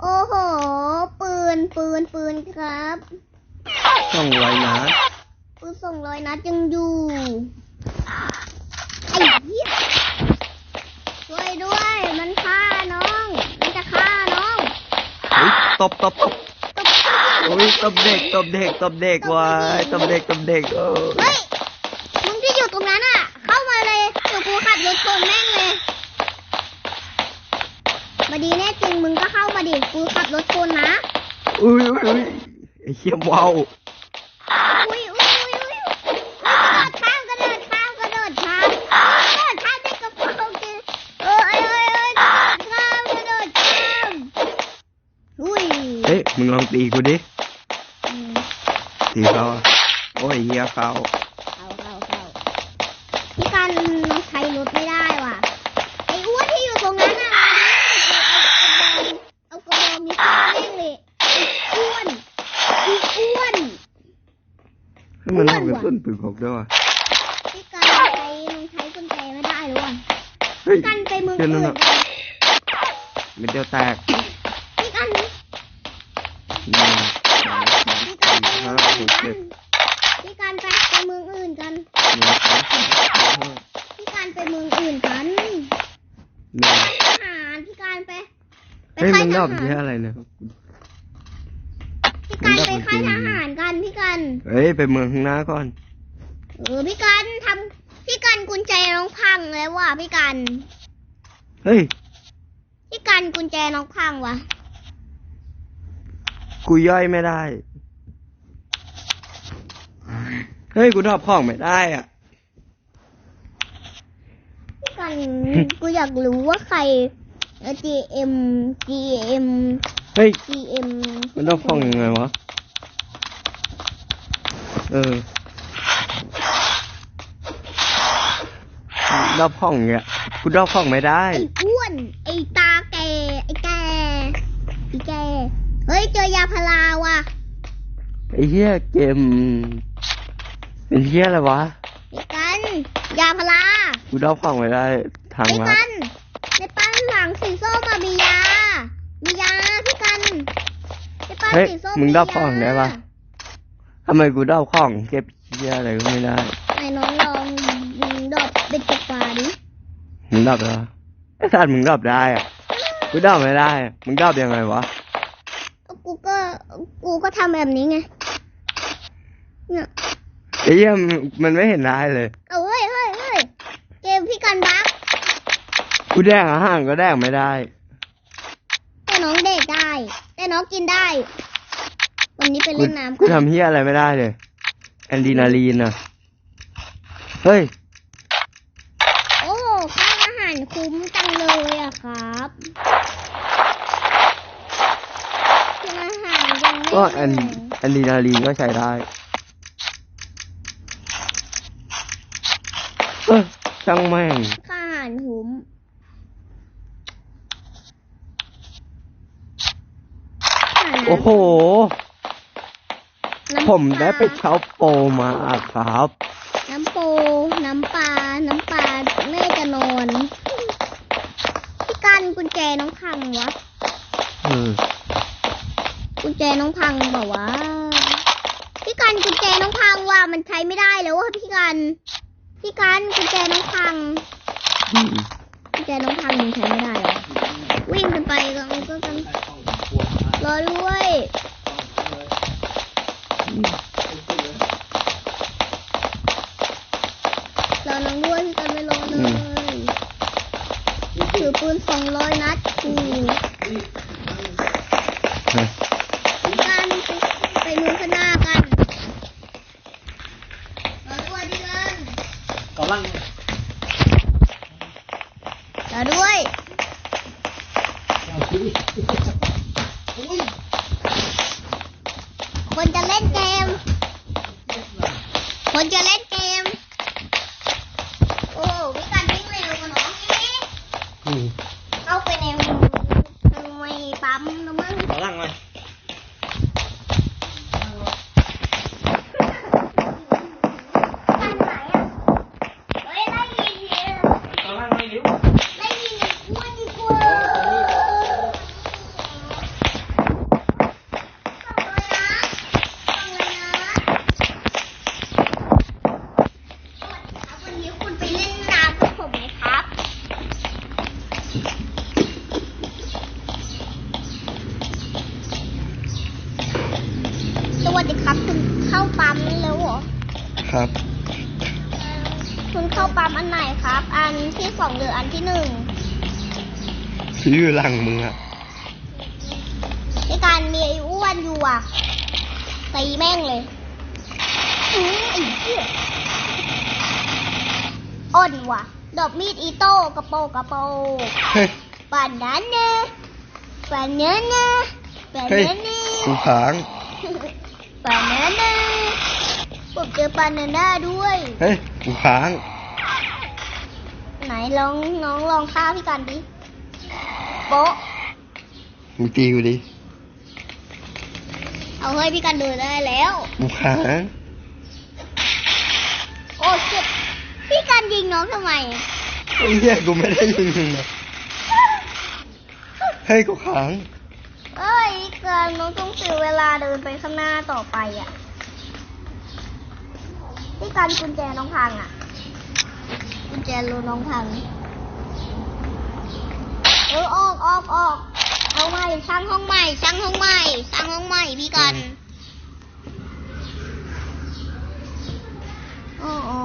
โอ้โห ปืน ปืน ปืนครับต้องไว้นะปืนส่งรอยนัดยังอยู่ไอ้เหี้ยช่วยด้วย มันฆ่าน้อง มันจะฆ่าน้องเฮ้ยตบตบตบตบโอ้ยตบเด็กตบเด็กตบเด็กวายตบเด็กตบเด็กเออเฮ้ยมึงที่อยู่ตรงนั้นอะ เข้ามาเลยเดี๋ยวกูขับรถชน ม่งเลยมาดีแน่จริงมึงก็เข้ามาดิกูขับรถชนนะ อุ้ยอุ้ยอุ้ยไอ้เหี้ยว้าวอุ้ยอุ้ยอุ้ยอุ้ยกระโดดข้ามกระโดดข้ามกระโดดข้ามกระโดดข้ามได้กระเป๋ากินเอ้ยเอ้ยเอ้ยข้ามกระโดดข้ามอุ้ยเฮ้ยมึงลองตีกูดิอืมตีเขาอะโอ้ยเหี้ยเขาเข้าเข้าเข้าพี่กันใช้รถไม่ได้ว่ะ ไอ้อ้วนที่อยู่ตรงนั้นน่ะเอากระบอกมีข้าวเล่นเลยไอ้อ้วนไอ้อ้วน ให้ มันเอากระสุนปืนพกด้วยว่ะพี่กันใช้มันใช้กุญแจไม่ได้หรือวะเฮ้ยพี่กันไปเมืองเช่นอื่นั้นนอะเม็ดเดียวแตกพี่กันหนึ่งสองสามพี่กันสี่ไปห้าเมืองหอื่กนกัเจ็นดพี่กันไปไปเมืองอื่นกันหนึ่งสองสามสี่ห้าพี่กันไปเมืองอื่นกันหนึ่งทหารพี่กันไปไปเฮ้ยค่ามึยงทดอบหารเหี้ยอะไรเนี่ยพี่กัน ไปค่ายทหารกันพี่กันเฮ้ยไปเมืองข้างหน้าก่อน เออพี่กันทำพี่กันกุญแจน้องพังแล้วว่ะพี่กัน เฮ้ย พี่กันกุญแจน้องพังว่ะ กูย่อยไม่ได้ เฮ้ย กูดอบของไม่ได้อะ พี่กัน กูอยากรู้ว่าใครเอ่อ GM GM เฮ้ย GM มันดอบของยังไงวะ เออดอบของเนี่ยกูดอบของไม่ได้ ไอ้อ้วน ไอ้ตาแกไอ้แกไอ้แกเฮ้ยเจอยาพาราว่ะไอ้เหี้ยเกมเป็นเหี้ยอะไรวะพี่กัน ยาพารากูดอบของไม่ได้ทางพี่ลักัดนในปั้นหลังสีส้มอะมียา มียาพี่กันในปั้นเฮ้ยสีส้มมึงมีดอบของได้ปะยา ทำไมกูดอบของ เก็บเหี้ยอะไรก็ไม่ได้ไหนน้องลองยิงดอกเป็นตกปลาดิมึงดอบเหรอไอ้สัตว์มึงดอบได้อะกูดอบไม่ได้อะมึงดอบยังไงวะกูก็กูก็ทำแบบนี้ไงเนี่ยไอ้เหี้ยมันมันไม่เห็นได้เลย เอาเฮ้ยเฮ้ยเฮ้ยเกมพี่กันบักกูแดกอาหารก็แดกไม่ได้ แต่น้องเด็กได้ แต่น้องกินได้ วันนี้ไปกูเล่นน้ำกูทำเหี้ยอะไรไม่ได้เลยแอนดีนาลีนอะเฮ้ย โอ้ค่าอาหารคุ้มจังเลยอะครับกินอาหารยังไม่ก็แอนเหนื่อยแอนดีนาลีนก็ใช้ได้เออช่างแม่งค่าอาหารคุ้มหาน้ำโอ้โห น้ำผมได้ไปปลาเช่าโปรมาครับ น้ำโปน้ำปลา น้ำปลาแม่จะนอนพี่กันกุญแจน้องพังวะเออกุญแจน้องพังบอกว่า พี่กันกุญแจน้องพังว่ะมันใช้ไม่ได้แล้วว่ะพี่กัน พี่กันกุญแจน้องพัง อืมกุญแจน้องพังมันใช้ไม่ได้เหรอวิ่งกันไปก็ก็กันรอด้วย รอน้องด้วยพี่กันไม่รอเลยถือปืนสองร้อยนัดกูเฮ้ยพี่กันไปไปมือข้างหน้ากันรอด้วยพี่กันกำลังรอด้วย คนจะเล่นเกม คนจะเล่นเกม โอ้พี่กันวิ่งเร็วกว่าน้องนี่อืมเข้าไปในในปั๊มแล้วมั้งกำลังมากันไหนอะเฮ้ยได้ยินเนี่ย กำลังไม่รู้ ได้ยินอ้วนดีกว่า สวัสดีครับ คุณเข้าปั๊มแล้วเหรอ ครับ คุณเข้าปั๊มอันไหนครับ อันที่สองหรืออันที่หนึ่งที่อยู่หลังมึงอะในการมีไอ้อ้วนอยู่อะตีแม่งเลยอื้อไอ้เหี้ยอ่อนว่ะ ดอกมีดอีโต้กระโปงกระโปงเฮ้ยบานาน่าบานาน่าบาเฮ้ยนาน่ากูค้าง บานาน่า ผมเจอบานาน่าด้วย เฮ้ยกูค้าง ไหนลองน้องลองฆ่าพี่กันดิโป๊ะมึงตีกูดิ เอาเฮ้ยพี่กันเดินได้แล้ว กูค้าง โอ้เจ็บพี่กันยิงน้องทำไม ไอ้เหี้ยกูไม่ได้ยิงมึงนะเฮ้ยกูค้าง เอ้ยการน้องต้องเสียเวลาเดินไปข้างหน้าต่อไปอะพี่ กันกุญแจน้องพังอะ กุญแจรูน้องพัง เออออกออกออกเอาใหม่ช่างห้องใหม่ช่างห้องใหม่ช่างห้องใหม่พี่กันอืมอ๋อ